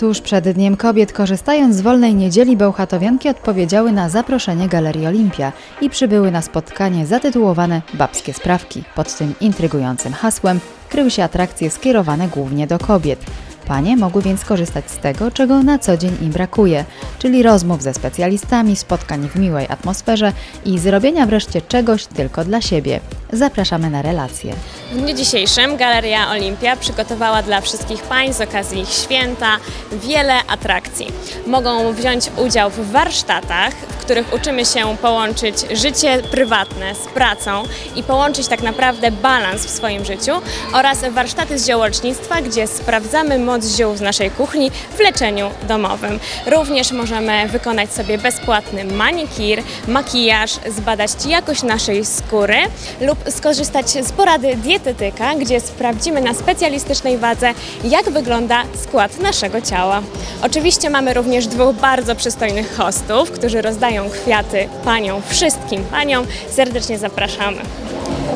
Tuż przed Dniem Kobiet, korzystając z wolnej niedzieli, bełchatowianki odpowiedziały na zaproszenie Galerii Olimpia i przybyły na spotkanie zatytułowane Babskie Sprawki. Pod tym intrygującym hasłem kryły się atrakcje skierowane głównie do kobiet. Panie mogły więc korzystać z tego, czego na co dzień im brakuje, czyli rozmów ze specjalistami, spotkań w miłej atmosferze i zrobienia wreszcie czegoś tylko dla siebie. Zapraszamy na relacje. W dniu dzisiejszym Galeria Olimpia przygotowała dla wszystkich pań z okazji ich święta wiele atrakcji. Mogą wziąć udział w warsztatach, których uczymy się połączyć życie prywatne z pracą i połączyć tak naprawdę balans w swoim życiu oraz warsztaty z ziołecznictwa, gdzie sprawdzamy moc ziół z naszej kuchni w leczeniu domowym. Również możemy wykonać sobie bezpłatny manikir, makijaż, zbadać jakość naszej skóry lub skorzystać z porady dietetyka, gdzie sprawdzimy na specjalistycznej wadze, jak wygląda skład naszego ciała. Oczywiście mamy również dwóch bardzo przystojnych hostów, którzy rozdają kwiaty paniom, wszystkim paniom. Serdecznie zapraszamy.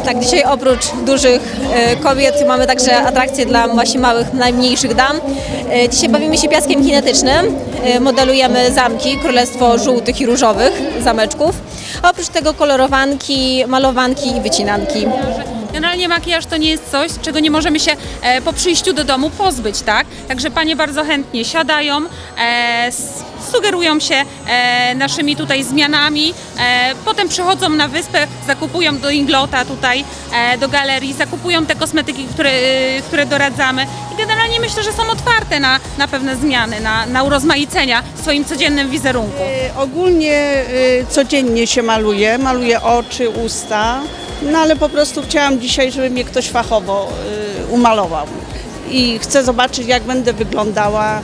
Tak, dzisiaj oprócz dużych e, kobiet mamy także atrakcje dla właśnie małych, najmniejszych dam. E, Dzisiaj bawimy się piaskiem kinetycznym, e, modelujemy zamki, królestwo żółtych i różowych zameczków. A oprócz tego kolorowanki, malowanki i wycinanki. Generalnie makijaż to nie jest coś, czego nie możemy się po przyjściu do domu pozbyć, tak? Także panie bardzo chętnie siadają, e, sugerują się e, naszymi tutaj zmianami, e, potem przychodzą na wyspę, zakupują do Inglota tutaj, e, do galerii, zakupują te kosmetyki, które, e, które doradzamy i generalnie myślę, że są otwarte na, na pewne zmiany, na, na urozmaicenia w swoim codziennym wizerunku. Y, Ogólnie y, codziennie się maluje, maluję oczy, usta, no ale po prostu chciałam dzisiaj, żeby mnie ktoś fachowo y, umalował. I chcę zobaczyć, jak będę wyglądała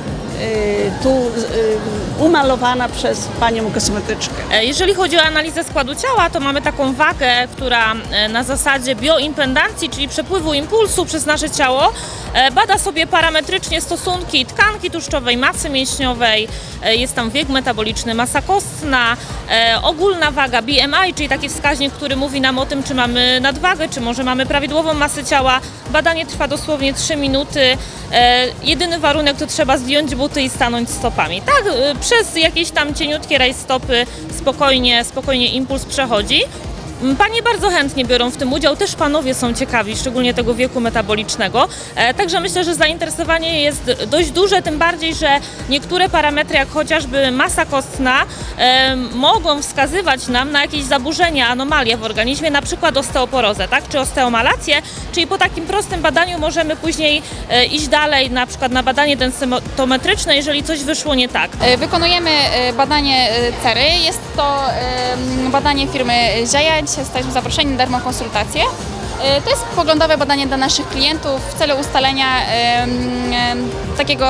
tu y, umalowana przez panią kosmetyczkę. E, Jeżeli chodzi o analizę składu ciała, to mamy taką wagę, która e, na zasadzie bioimpedancji, czyli przepływu impulsu przez nasze ciało, e, bada sobie parametrycznie stosunki tkanki tłuszczowej, masy mięśniowej, jest tam wiek metaboliczny, masa kostna, ogólna waga BMI, czyli taki wskaźnik, który mówi nam o tym, czy mamy nadwagę, czy może mamy prawidłową masę ciała. Badanie trwa dosłownie 3 minuty. Jedyny warunek to trzeba zdjąć buty i stanąć stopami. Tak, e, przez jakieś tam cieniutkie rajstopy spokojnie, spokojnie impuls przechodzi. M, Panie bardzo chętnie biorą w tym udział, też panowie są ciekawi, szczególnie tego wieku metabolicznego. E, Także myślę, że zainteresowanie jest dość duże, tym bardziej, że niektóre parametry, jak chociażby masa kostna, e, mogą wskazywać nam na jakieś zaburzenia, anomalie w organizmie, na przykład osteoporozę, tak, czy osteomalację, czyli po takim prostym badaniu możemy później e, iść dalej, na przykład na badanie densitometryczne, jeżeli coś wyszło nie tak. Wykonujemy badanie cery. Jest to badanie firmy Zieja. Zostaliśmy zaproszeni na darmą konsultację. E, To jest poglądowe badanie dla naszych klientów w celu ustalenia takiego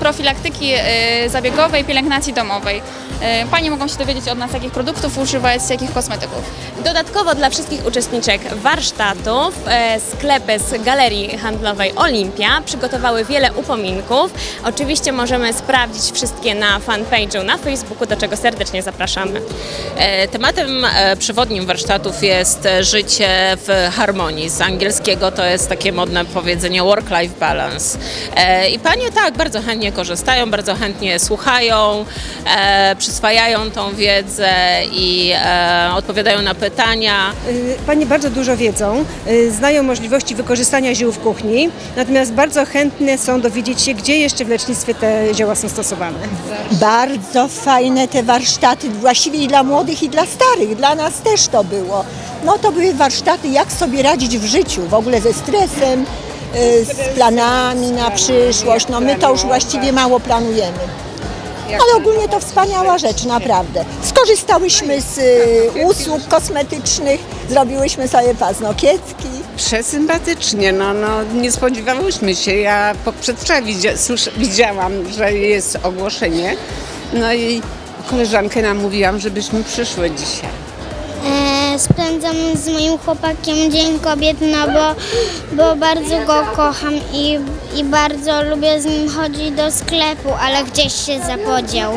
profilaktyki e, zabiegowej, pielęgnacji domowej. E, Panie mogą się dowiedzieć od nas, jakich produktów używać, jakich kosmetyków. Dodatkowo dla wszystkich uczestniczek warsztatów e, sklepy z Galerii Handlowej Olimpia przygotowały wiele upominków. Oczywiście możemy sprawdzić wszystkie na fanpage'u na Facebooku, do czego serdecznie zapraszamy. E, Tematem przewodnim warsztatów jest życie w harmonii. Z angielskiego to jest takie modne powiedzenie work-life balance. I panie tak, bardzo chętnie korzystają, bardzo chętnie słuchają, przyswajają tą wiedzę i e, odpowiadają na pytania. Y, Panie bardzo dużo wiedzą, y, znają możliwości wykorzystania ziół w kuchni, natomiast bardzo chętne są dowiedzieć się, gdzie jeszcze w lecznictwie te zioła są stosowane. Bardzo fajne te warsztaty, właściwie i dla młodych, i dla starych. Dla nas też to było. No to były warsztaty, jak sobie radzić w życiu, w ogóle ze stresem, y, z planami na przyszłość. No my to już właściwie mało planujemy. Ale ogólnie to wspaniała rzecz, naprawdę. Skorzystałyśmy z y, usług kosmetycznych, zrobiłyśmy sobie paznokietki. Przesympatycznie, no, no nie spodziewałyśmy się. Ja po przedwczoraj widzia, widziałam, że jest ogłoszenie. No i koleżankę namówiłam, żebyśmy przyszły dzisiaj. Spędzam z moim chłopakiem Dzień Kobiet, no bo, bo bardzo go kocham i, i bardzo lubię z nim chodzić do sklepu, ale gdzieś się zapodział.